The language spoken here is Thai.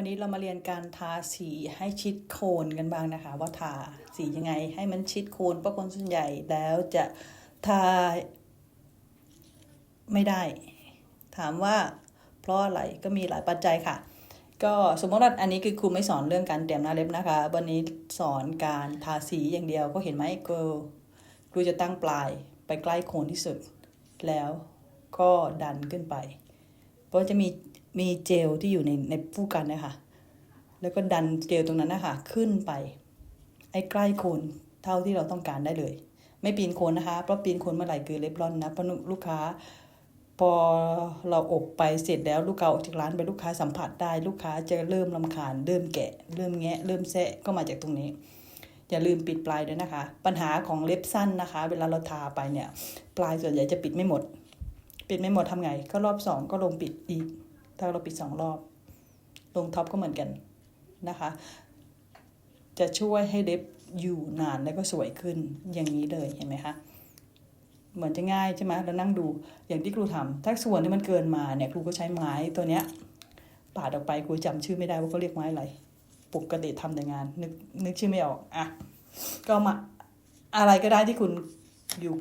วันนี้เรามาเรียนการทาสีให้ชิดโคนกันบ้างนะคะ ว่าทาสียังไงให้มันชิดโคนเพราะคนส่วนใหญ่แล้วจะทาไม่ได้ ถามว่าเพราะอะไรก็มีหลายปัจจัยค่ะ ก็สมมติว่าอันนี้คือครูไม่สอนเรื่องการเตรียมหน้าเล็บนะคะ วันนี้สอนการทาสีอย่างเดียวก็เห็นไหมครูครูจะตั้งปลายไปใกล้โคนที่สุด แล้วก็ดันขึ้นไป เพราะจะมี มีเจลที่อยู่ในในผู้กันนะคะแล้วก็ดันเจลตรงนั้นนะคะขึ้นไป ไอ้ใกล้โคนเท่าที่เราต้องการได้เลย ไม่ปีนโคนนะคะเพราะปีนโคนเมื่อไหร่คือเล็บร่อนนะเพราะลูกค้า พอเราอบไปเสร็จแล้วลูกค้าออกจากร้านไปลูกค้าสัมผัสได้ลูกค้าจะเริ่มลำคาญเริ่มแกะ เริ่มแงะ เริ่มแซะก็มาจากตรงนี้อย่าลืมปิดปลายด้วยนะคะ ปัญหาของเล็บสั้นนะคะ เวลาเราทาไปเนี่ย ปลายส่วนใหญ่จะปิดไม่หมด ปิดไม่หมดทำไง ก็รอบสองก็ลงปิดอีก ถ้าเราปิดสองรอบ ลงท็อปก็เหมือนกันนะคะ จะช่วยให้เล็บอยู่นานแล้วก็สวยขึ้นอย่างนี้เลยเห็นไหมคะเหมือนจะง่ายใช่ไหมแล้วนั่งดูอย่างที่ครูทำถ้าส่วนที่มันเกินมาเนี่ยครูก็ใช้ไม้ตัวเนี้ยปาดออกไปครูจำชื่อไม่ได้ว่าเขาเรียกไม้อะไรปกติทำแต่งานนึกนึกชื่อไม่ออกอะก็มาอะไรก็ได้ที่คุณอยู่